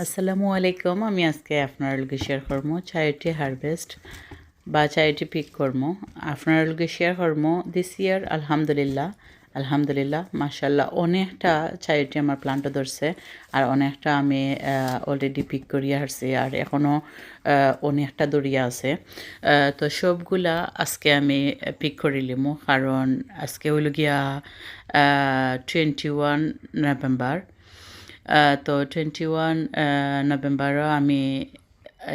আসসালামু আলাইকুম। আমি আজকে আপনার লগে শেয়ার করব চারিটি হারভেস্ট বা চারিটি পিক করব। আপনার লগে শেয়ার করব দিস ইয়ার আলহামদুলিল্লাহ আলহামদুলিল্লাহ মাশাল্লাহ অনেকটা চারিটি আমার প্লান্টও ধরছে আর অনেকটা আমি অলরেডি পিক করিয়া আসছি আর এখনও অনেকটা দরিয়া আছে। তো সবগুলা আজকে আমি পিক করিলিমু কারণ আজকে হইল গিয়া টোয়েন্টি ওয়ান নভেম্বর তো টোয়েন্টি ওয়ান নভেম্বরও আমি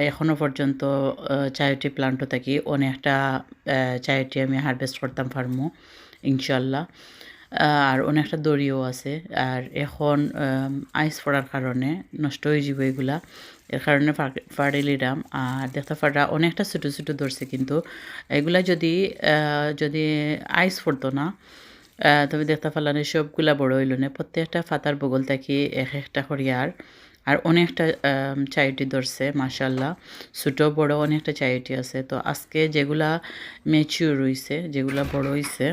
এখনও পর্যন্ত চারিটি প্লান্টও থাকি। অনেকটা চারিটি আমি হারভেস্ট করতাম ফার্মো ইনশাল্লাহ। আর অনেকটা দড়িও আছে। আর এখন আইস পড়ার কারণে নষ্ট হয়ে যাবে এগুলা। এর কারণে ফাড়িলিরাম আর দেখতে পারা অনেকটা ছোটো ছোটো ধরছে কিন্তু। এগুলা যদি যদি আইস পড়তো না তবে দেখতে পারলাম সবগুলা বড় হইল না। প্রত্যেকটা ফাতার বগল থাকি এক একটা করিয়ার আর অনেকটা চাইটি ধরছে মাশাল্লাহ ছোটো, বড় অনেকটা চাইটি আছে। তো আজকে যেগুলা ম্যাচিউর হইছে, যেগুলা বড় হইছে,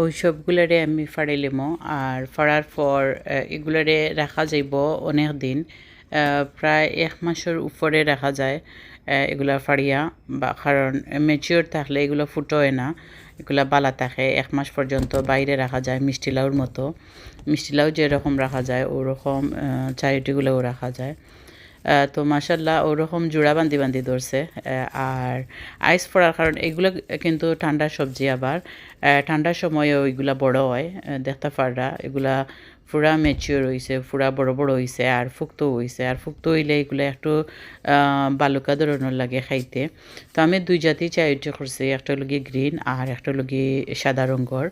ওই সবগুলারে আমি ফাড়িলিমো আর ফাড়ার পর এগুলারে রাখা যাইব অনেক দিন। প্রায় এক মাসের উপরে রাখা যায় এগুলা ফাড়িয়া। বা কারণ ম্যাচিওর থাকলে এগুলো ফুটোয় না। এগুলা বালা থাকে, এক মাস পর্যন্ত বাইরে রাখা যায়, মিষ্টি লাউর মতো। মিষ্টি লাউ যেরকম রাখা যায়, ওরকম চারিটিগুলোও রাখা যায়। তো মাসাল্লাহ ওরকম জোড়া বান্দি বান্দি ধরছে আর আইস পড়ার কারণ এগুলো কিন্তু ঠান্ডার সবজি আবার। ঠান্ডার সময়ও ওইগুলা বড় হয় দেখতে পাররা, এগুলা পুরা মেচিওর হইছে পুরা বড় বড় হইছে আর ফুক্ত হইছে আর ফুক্ত হইলে এগুলো একটু বালুকা ধরনের লাগে খাইতে। তো আমি দুই জাতি চাইটা করছি একটা লগে গ্রিন আর একটা লগে সাদা রঙর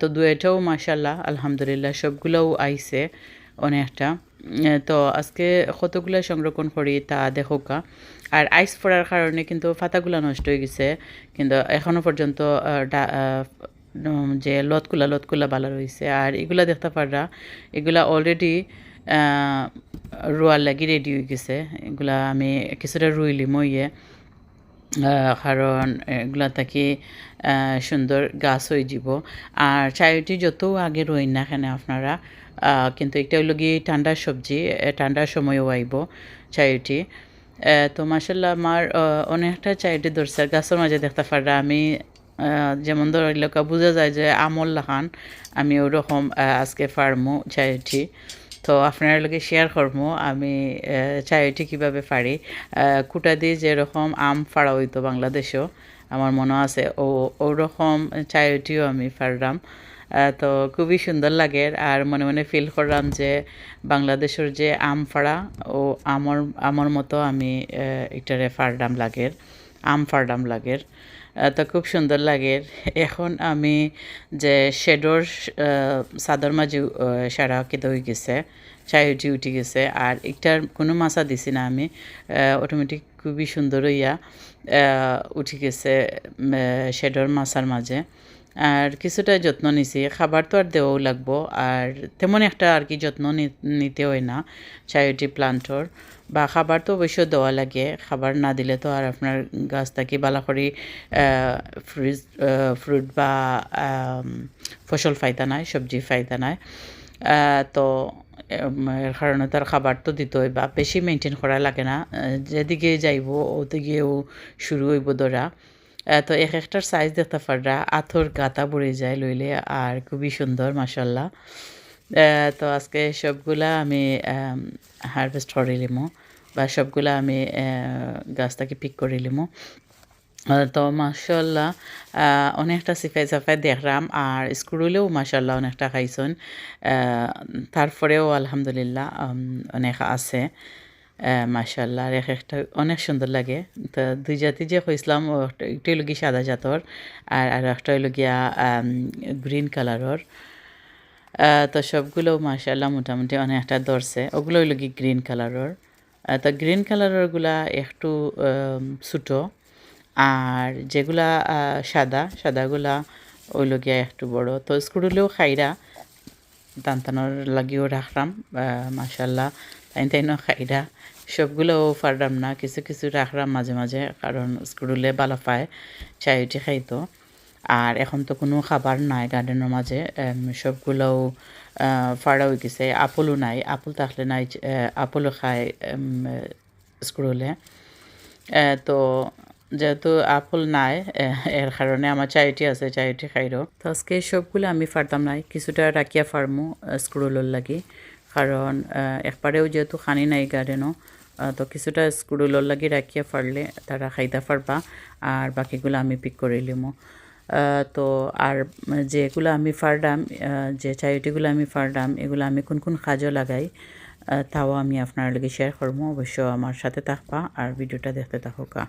তো দুয়েটাও মাসাল্লাহ আলহামদুলিল্লাহ, সবগুলোও আইছে অনেকটা। তো আজকে কতগুলো সংরক্ষণ করি তা দেখোকা। আর আইস পড়ার কারণে কিন্তু পাতাগুলো নষ্ট হয়ে গেছে। কিন্তু এখনও পর্যন্ত যে লতকুলা লতকুলা ভালো রয়েছে। আর এগুলা দেখতে পাররা এগুলা অলরেডি রোয়ার লাগি রেডি হয়ে গেছে। এগুলা আমি কিছুটা রুইলি আহ, কারণ এগুলা থাকি সুন্দর গাছ হয়ে যাব। আর চারিটি যত আগে রইন না কেন আপনারা কিন্তু এটা হইল গিয়ে ঠান্ডার সবজি ঠান্ডার সময়ও আইব আহ, তো মাসাল্লাহ আমার অনেকটা চারিটি ধরছে। আর গাছের মাঝে দেখতে পাররা আমি যেমন ধর এলাকা বোঝা যায় যে আমল লাখান আমি ওরকম আজকে ফার্মো চারিটি তো আপনার শেয়ার করব আমি চাইটি কীভাবে পারি। কুটা দিয়ে যেরকম আম ফাড়া হইতো বাংলাদেশেও, আমার মনে আছে, ও, ওরকম চাইটিও আমি ফাড়লাম তো খুবই সুন্দর লাগে, আর মনে মনে ফিল করলাম যে বাংলাদেশের যে আম ফাড়া, ও আমর, আমার মতো আমি এটারে ফাড়লাম লাগের আম ফাড়লাম লাগের তো খুব সুন্দর লাগে। এখন আমি যে শেডোর সাদর মাঝে সারা কেঁদে হয়ে গেছে চাই উঠি উঠি গেছে। আর একটার কোনো মাসা দিছি না আমি অটোমেটিক খুবই সুন্দর হইয়া উঠি গেছে শেডোর মাসার মাঝে। আর কিছুটা যত্ন নিছি। খাবার তো আর দেওয়াও লাগবো। আর তেমন একটা আর কি যত্ন নিতে হয় না চারিটি প্লান্টর। বা খাবার তো অবশ্য দেওয়া লাগে। খাবার না দিলে তো আর আপনার গাছ থাকি বালা করি ফ্রুট ফ্রুট বা ফসল ফায়দা নাই সবজি ফায়দা নাই। তো এর কারণে তার খাবার তো দিতে হয় বা বেশি মেনটেন করা লাগে না। যেদিকে যাইব ওদিকেও শুরু হইব আহ, তো এক একটার সাইজ দেখতে পাররা। আথর গাতা পড়ে যায় লইলে আর খুবই সুন্দর মাসাল্লাহ তো আজকে সবগুলা আমি হারভেস্ট করে লিমো বা সবগুলা আমি আহ, গাছ থেকে পিক করে লিমো। তো মাসাল্লাহ অনেকটা সিফাই সাফাই দেখলাম আর স্কুলেও মাসাল্লাহ অনেকটা খাইছন। তারপরেও আলহামদুলিল্লাহ অনেক আছে। মাসাল্লাহ আর এক একটা অনেক সুন্দর লাগে। তো দুই জাতি যে কইসলাম ও একটা- গিয়ে সাদা জাতর, আর আর একটা হইল গিয়া গ্রিন কালারর তো সবগুলো মাসাল্লাহ মোটামুটি অনেকটা ধরছে। ওগুলো হইল কি গ্রিন কালারর তো গ্রিন কালাররগুলা একটু ছোটো, আর যেগুলা সাদা সাদাগুলা ওইল গিয়া একটু বড়। তো স্কুলেও খাইরা দান্তানোর লাগিও রাখলাম মাসাল্লাহ তাই তাইনও খাইরা সবগুলোও পারলাম না, কিছু কিছু রাখলাম মাঝে মাঝে কারণ স্কুলে বালা পায় চাইটি খাইতো। আর এখন তো কোনো খাবার নাই গার্ডেনের মাঝে সবগুলোও ফাড়া হয়ে গেছে। আপলও নাই, আপল থাকলে নাই আপলও খায় স্কুলে তো যেহেতু আপল নাই এর কারণে আমার চাইটি আছে চাইটি খাইরো। তো আজকে সবগুলো আমি ফারতাম নাই, কিছুটা রাখিয়া ফার্মু স্ক্রুলোর লাগি। কারণ একবারেও যেহেতু খানি নাই গার্ডেনও তো কিছুটা স্ক্রুলোর লাগি রাখিয়া ফারলে তারা খাইতে পারবা আর বাকিগুলো আমি পিক করে লিমো। তো আর যেগুলো আমি ফারডাম যে চাইটিগুলো আমি ফারডাম এগুলো আমি কোন কোন কাজও লাগাই তাও আমি আপনার লগে শেয়ার করব অবশ্য আমার সাথে থাকবা আর ভিডিওটা দেখতে থাকুকা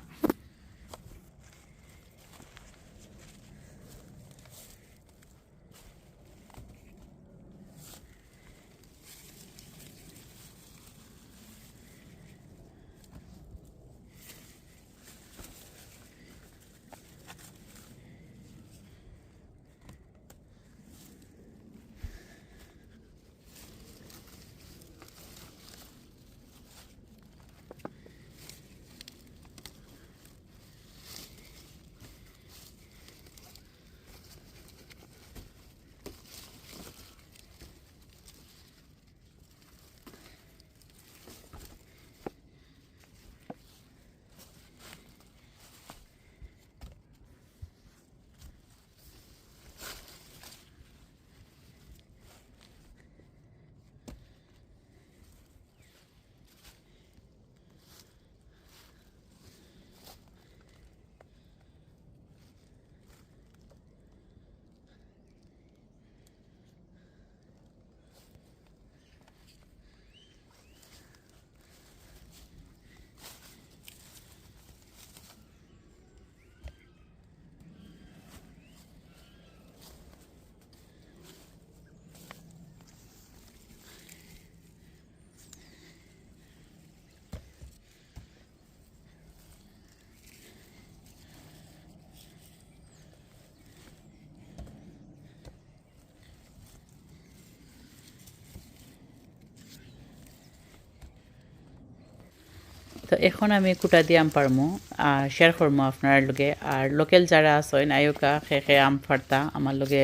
তো এখন আমি কুটা দিয়ে আম পারমু আর শেয়ার করব আপনার লগে। আর লোকাল যারা আছেন আয়ুকা খে আম ফাড়তা আমার লগে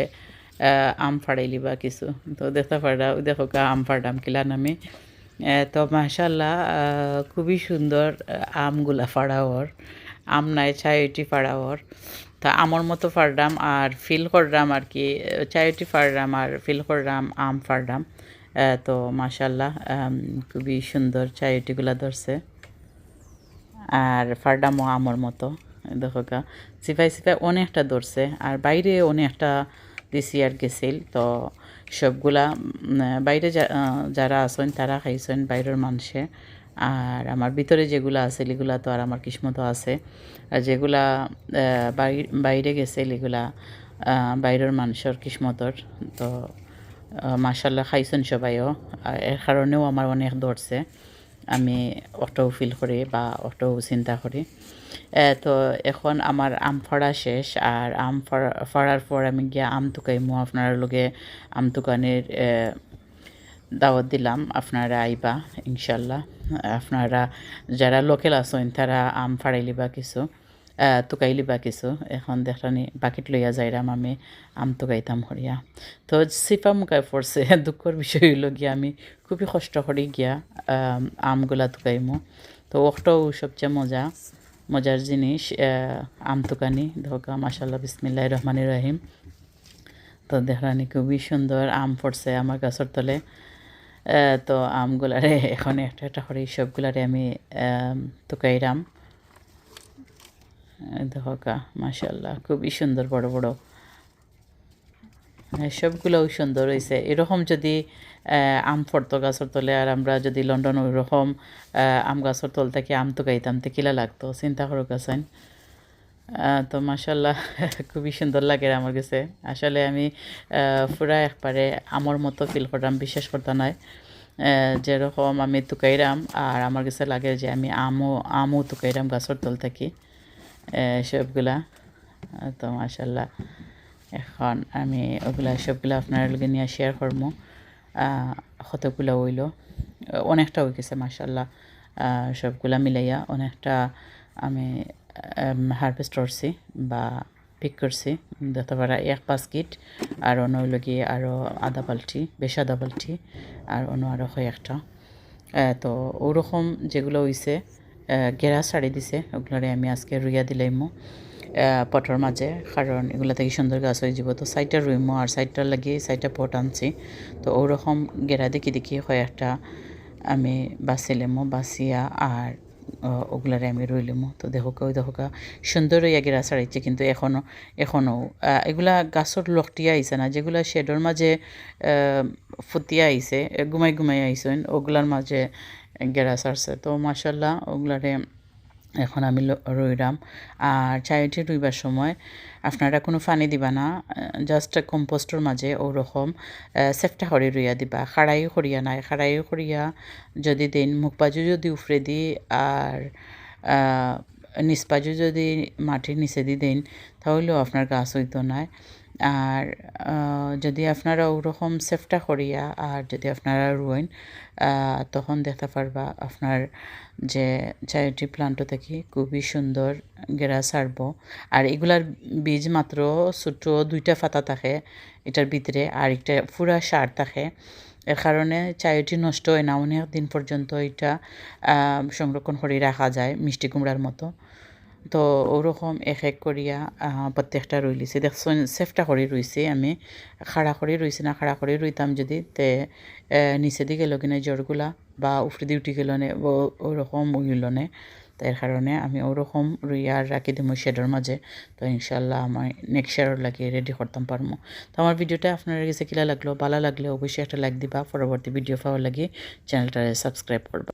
আম ফাড়াইলি বা কিছু। তো দেখতে পারা দেখো কা আম ফাড়াম কিলা নামে। তো মাশাল্লাহ খুবই সুন্দর আমগুলা ফাড়া ওর আম নাই চায়টি ফাড়া ওর তা আমার মতো ফাড়রাম আর ফিল কররাম আর কি চায়টি ফাড়রাম আর ফিল কররাম আম ফাড়রাম তো মাশাল্লাহ খুবই সুন্দর চায়টিগুলা ধরছে আর ফার্ডামো আমর মতো, দেখো গা। সিফাই সিফাই অনেকটা ধরছে, আর বাইরে অনেকটা দিছি আর গেছিল। তো সবগুলা বাইরে যারা আছেন, তারা খাইছেন বাইরের মানুষে। আর আমার ভিতরে যেগুলা আছে, এগুলা তো আর আমার কিসমতো আছে। আর যেগুলা বাই- বাইরে গেছে, এগুলা বাইরের মানুষের কিসমতর। তো মাসাল্লাহ খাইছেন সবাইও। এর কারণেও আমার অনেক ধরছে। আমি অটো ফিল করি বা অটো চিন্তা করি। তো এখন আমার আম ফড়া শেষ আর আম ফড়া- ফড়ার পর আমি গিয়ে আম তুকাইমু আপনার লগে আম দোকানের দাওয়াত দিলাম। আপনারা আইবা, ইনশাল্লাহ। আপনারা যারা লোকেল আছেন তারা আম ফাড়াইলিবা কিছু। তুকাইলি বা কিছু। এখন দেখানি বাকেট লইয়া যাইরাম আমি আম তুকাইতাম হরিয়া তো সিফা মুখায় পড়ছে দুঃখর বিষয় হইল গিয়া আমি খুবই কষ্ট করি গিয়া আম, আমগুলা তুকাইমু তো ওটাও সবচেয়ে মজা মজার জিনিস আম তুকানি ধোকা মাসাল্লাহ বিসমিল্লাহ রহমান রহিম তো দেখানি খুবই সুন্দর আম পড়ছে আমার গাছের তলে। তো আমগুলারে এখন একটা একটা করে সবগুলারে আমি আম, তুকাইরাম দেখা মাশাল্লাহ খুবই সুন্দর, বড় বড়। সবগুলোও সুন্দর হয়েছে এরকম যদি আম ফর্ত গাছের তলে আর আমরা যদি লন্ডন ওইরকম আম গাছের তল থেকে আম তো গাইতাম তো কিলা লাগতো, চিন্তা করো গাছেন তো মাসাল্লাহ খুবই সুন্দর লাগে আমার কাছে। আসলে আমি পুরা একবারে আমার মতো ফিল করতাম, বিশ্বাস করতাম নয় যেরকম আমি তুকাইরাম, আর আমার কাছে লাগে যে আমি আমও আমও তুকাইরাম গাছের তল থেকে। সবগুলা। তো মাসাল্লাহ এখন আমি ওগুলা সবগুলা আপনার লগে নিয়ে শেয়ার করব। কতগুলা হইল? অনেকটা হয়ে গেছে মাসাল্লাহ সবগুলা মিলাইয়া অনেকটা আমি হারভেস্ট করছি বা পিক করছি। দেখতে পারা এক বাস্কিট আর অন্য হইল আরও আধা বালতি, বেশ আধা বালতি, আর অন্য আরও হয় একটা তো ওরকম যেগুলো হইছে গেরা শাড়ি দিছে। ওগুলারে আমি আজকে রুইয়া দিলাইমো পটর মাঝে কারণ এগুলা থেকে সুন্দর গাছ হয়ে যাব তো সাইডটা রুইমো আর সাইডটার লাগিয়ে সাইডটা পট আনছি। তো ওরকম গেরা দেখি দেখি কয়েকটা আমি বাছিলামো বাছিয়া আর ওগুলারে আমি রইলামো তো দেখো ওই দেখো সুন্দর হইয়া গেরা ছাড়াইছে কিন্তু এখনও এখনও এগুলা গাছর লকটিয়া আইছে না, যেগুলা শেডর মাঝে ফুটিয়া আইছে ঘুমাই ঘুমাই আইছেন ওগুলার মাঝে গেরা ছাড়ছে তো মাসাল্লাহ ওগুলারে এখন আমি রইলাম। আর চাইটি রুইবার সময় আপনারা কোনো পানি দিবা না জাস্ট কম্পোস্টর মাঝে ওরকম সেফটা করে রইয়া দিবা। খাড়াইও করিয়া নাই খাড়াইও করিয়া যদি দিন মুখ পাজু যদি উফরে দি আর আহ, নিচ পাজু যদি মাটির নিচে দি দেন তাহলেও আপনার গাছ হইতো না আর যদি আপনারা ওরকম সেফটা করিয়া আর যদি আপনারা রুইন তখন দেখতে পারবা আপনার যে চ্যারিটি প্লান্টও থেকে খুবই সুন্দর গেরা ছাড়ব আর এগুলার বীজ মাত্র ছোট দুইটা ফাতা থাকে এটার ভিতরে আর একটা পুরা সার থাকে। এর কারণে চায়টি নষ্ট হয় না, অনেক দিন পর্যন্ত এটা সংরক্ষণ করে রাখা যায় মিষ্টি কুমড়ার মতো। তো ওরকম এক এক করিয়া প্রত্যেকটা রুই লিছি দেখছেন সেফটা করে রইছি আমি। খাড়া করে রইছি না খাড়া করে রইতাম যদি, তে নিচে দিকে গেল কিনা জ্বরগুলা বা উফরে দিয়ে উঠি গেল ওরকম উইল নে তার কারণে আমি ওরকম আর রাখি দিম শেডের মাঝে তো ইনশাল্লাহ আমার নেক্সট ইয়ার লাগিয়ে রেডি করতাম পারব তো আমার ভিডিওটা আপনার কাছে কিলা লাগল, ভালো লাগলে অবশ্যই একটা লাইক দিবা। পরবর্তী ভিডিও পাওয়ার লাগে চ্যানেলটা সাবস্ক্রাইব করবা